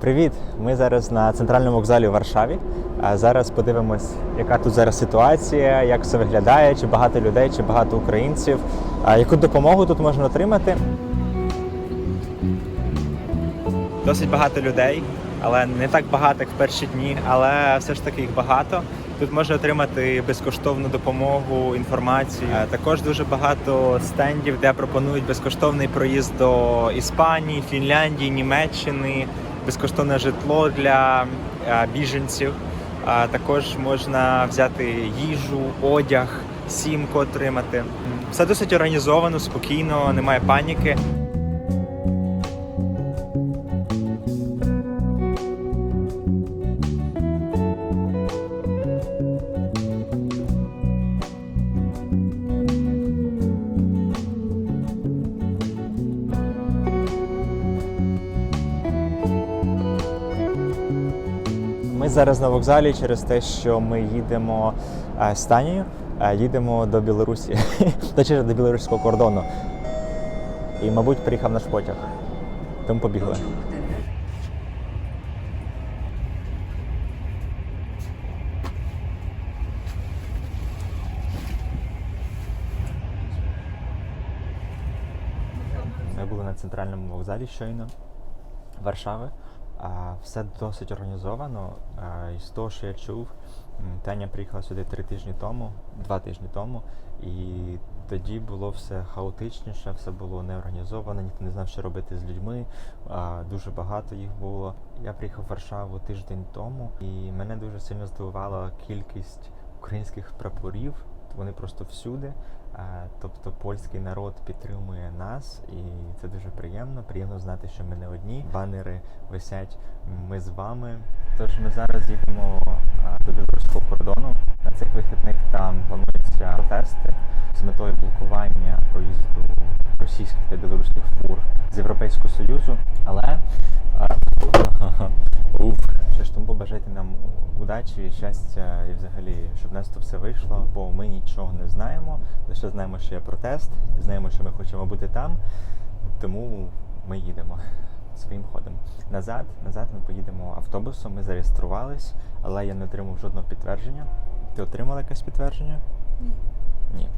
Привіт! Ми зараз на центральному вокзалі в Варшаві. Зараз подивимось, яка тут зараз ситуація, як все виглядає, чи багато людей, чи багато українців. Яку допомогу тут можна отримати? Досить багато людей, але не так багато, як в перші дні, але все ж таки їх багато. Тут можна отримати безкоштовну допомогу, інформацію. Також дуже багато стендів, де пропонують безкоштовний проїзд до Іспанії, Фінляндії, Німеччини, безкоштовне житло для е, біженців. Також можна взяти їжу, одяг, сімку отримати. Все досить організовано, спокійно, немає паніки. Ми зараз на вокзалі через те, що ми їдемо е, з Танією, е, їдемо до Білорусі, точніше до білоруського кордону. І, мабуть, приїхав наш потяг. Тому побігли. Ми були на центральному вокзалі щойно Варшави. Все досить організовано. І з того, що я чув, Таня приїхала сюди три тижні тому, два тижні тому, і тоді було все хаотичніше, все було неорганізовано, ніхто не знав, що робити з людьми. Дуже багато їх було. Я приїхав в Варшаву тиждень тому, і мене дуже сильно здивувала кількість українських прапорів. Вони просто всюди. Тобто польський народ підтримує нас, і це дуже приємно. Приємно знати, що ми не одні. Банери висять. Ми з вами. Тож ми зараз їдемо до білоруського кордону. На цих вихідних там плануються протести з метою блокування проїзду російських та білоруських фур з Європейського Союзу. Але е, уф, що ж тому побажайте нам удачі, щастя і взагалі, щоб в нас то все вийшло, бо ми нічого не знаємо. Лише знаємо, що є протест, знаємо, що ми хочемо бути там, тому ми їдемо своїм ходом. Назад, назад ми поїдемо автобусом, ми зареєструвались, але я не отримав жодного підтвердження. Ти отримала якесь підтвердження? Ні. Ні.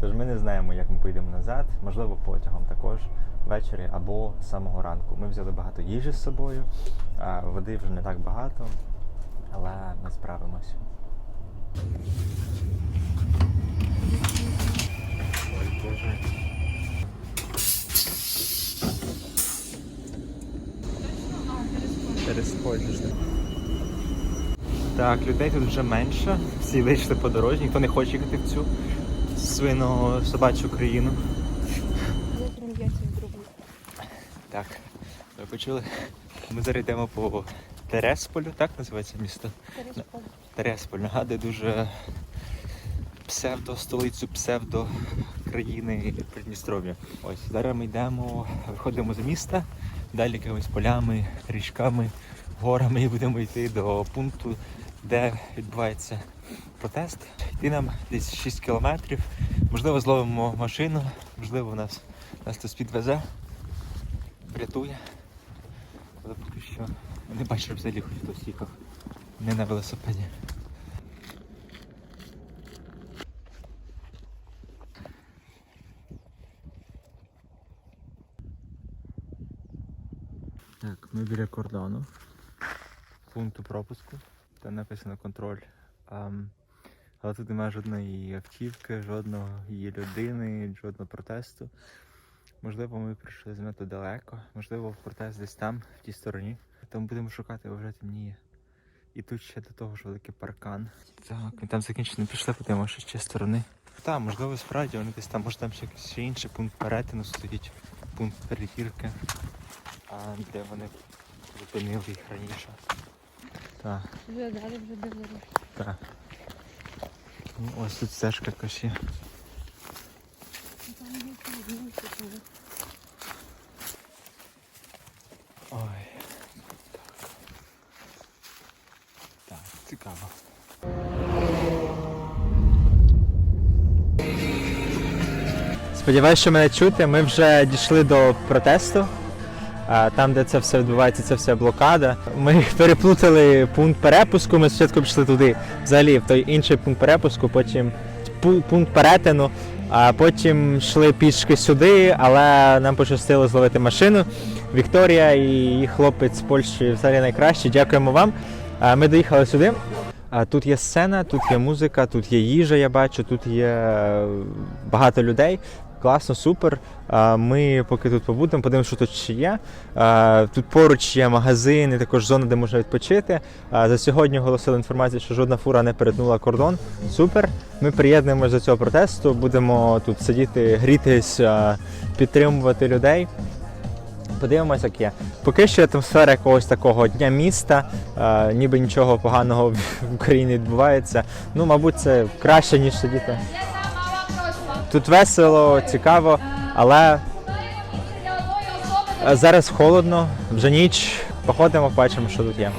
Тож ми не знаємо, як ми поїдемо назад, можливо, потягом також ввечері або з самого ранку. Ми взяли багато їжі з собою, а води вже не так багато, але ми справимось. Ой, Боже. Пересходиш. Так, людей тут вже менше. Всі вийшли по дорозі, ніхто не хоче їхати в цю свино собачу країну. Так, ви почули? Ми зараз йдемо по Тересполю, так називається місто? Тересполь. Тересполь нагадує дуже псевдо столицю псевдо країни Придністров'я. Ось зараз ми йдемо, виходимо з міста, далі якимись полями, річками, горами і будемо йти до пункту, де відбувається протест. Йти нам десь 6 кілометрів. Можливо, зловимо машину, можливо, нас, нас хтось підвезе, врятує. Але поки що не бачу, щоб взагалі хтось їхав. Не на велосипеді. Так, ми біля кордону. Пункту пропуску. Там написано контроль. Ам, але тут немає жодної автівки, жодного людини, жодного протесту. Можливо, ми прийшли занадто далеко, можливо, протест десь там, в тій стороні. Тому будемо шукати, бо вже темніє. І тут ще до того ж великий паркан. Так, ми там закінчено пішли, подивимося, що з цієї сторони. Так, можливо, справді вони десь там, може там ще якийсь ще інший пункт перетину стоїть, пункт перевірки, а, де вони зупинили їх раніше. Так, Вже далі вже Білорусь. так. Ну, ось тут стежка є. Там є піднімки, коли. Ой. Так. Так, цікаво. Сподіваюсь, що мене чути. Ми вже дійшли до протесту. там, де це все відбувається, це все блокада. Ми переплутали пункт перепуску. Ми спочатку пішли туди, взагалі в той інший пункт перепуску, потім пункт перетину. А потім йшли пішки сюди, але нам пощастило зловити машину. Вікторія і її хлопець з Польщі взагалі найкраще. Дякуємо вам. Ми доїхали сюди. Тут є сцена, тут є музика, тут є їжа, я бачу, тут є е, багато людей. Класно, супер. Ми поки тут побудемо, подивимося, що тут ще є. Тут поруч є магазини, також зона, де можна відпочити. За сьогодні оголосили інформацію, що жодна фура не перетнула кордон. Супер. Ми приєднуємося до цього протесту, будемо тут сидіти, грітись, підтримувати людей. Подивимося, як є. Поки що атмосфера якогось такого дня міста, е, ніби нічого поганого в Україні відбувається. Ну, мабуть, це краще, ніж сидіти. Тут весело, цікаво, але зараз холодно, вже ніч. Походимо, побачимо, що тут є.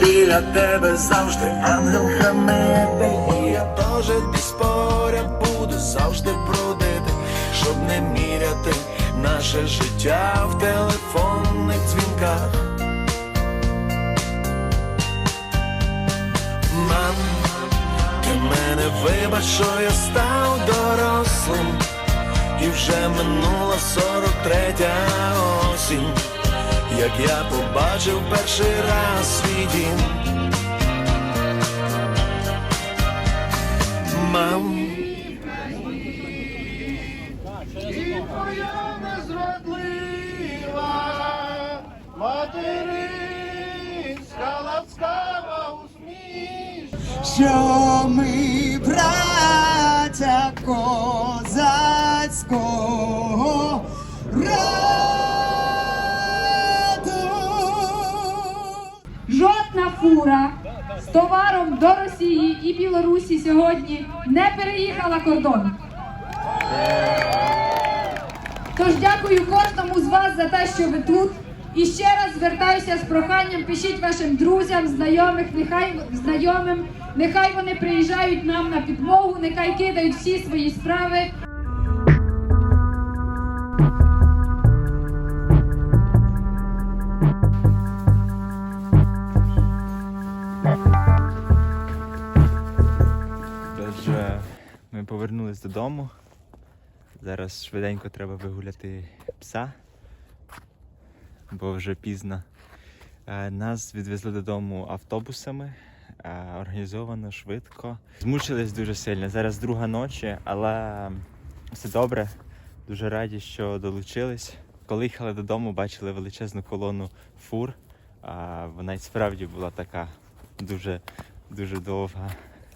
Біля тебе завжди ангел хранитель І я теж десь поряд буду завжди бродити, щоб не міряти наше життя в телефонних дзвінках. Мам, ти мене вибач, що я став дорослим, і вже минула 43 осінь. Як я побачив перший раз свій дім Мам Твоя незрадлива материнська ласкава усмішка. що ми браття козацького фура з товаром до Росії і Білорусі сьогодні не переїхала кордон. Тож дякую кожному з вас за те, що ви тут. І ще раз звертаюся з проханням, пишіть вашим друзям, знайомих, нехай знайомим, нехай вони приїжджають нам на підмогу, нехай кидають всі свої справи. Повернулись додому. Зараз швиденько треба вигуляти пса, бо вже пізно. Е, Нас відвезли додому автобусами, е, організовано, швидко. Змучились дуже сильно. Зараз друга ночі, але все добре. Дуже раді, що долучились. Коли їхали додому, бачили величезну колону фур. Вона й справді була така дуже, дуже довга,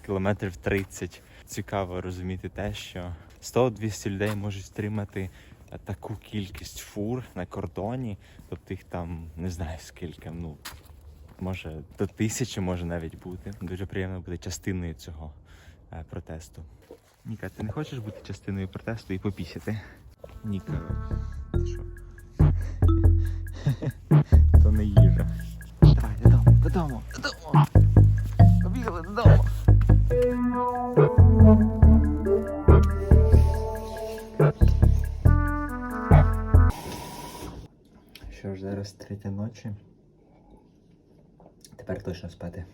кілометрів 30. Цікаво розуміти те, що 100-200 людей можуть стримати е, таку кількість фур на кордоні, тобто їх там не знаю скільки, ну може до тисячі може навіть бути. Дуже приємно бути частиною цього е, протесту. Ніка, ти не хочеш бути частиною протесту і попісяти? Ніка, ти що? То не їжа. Давай, додому, додому, додому. Побігли додому. Третя ночі. Тепер точно спати.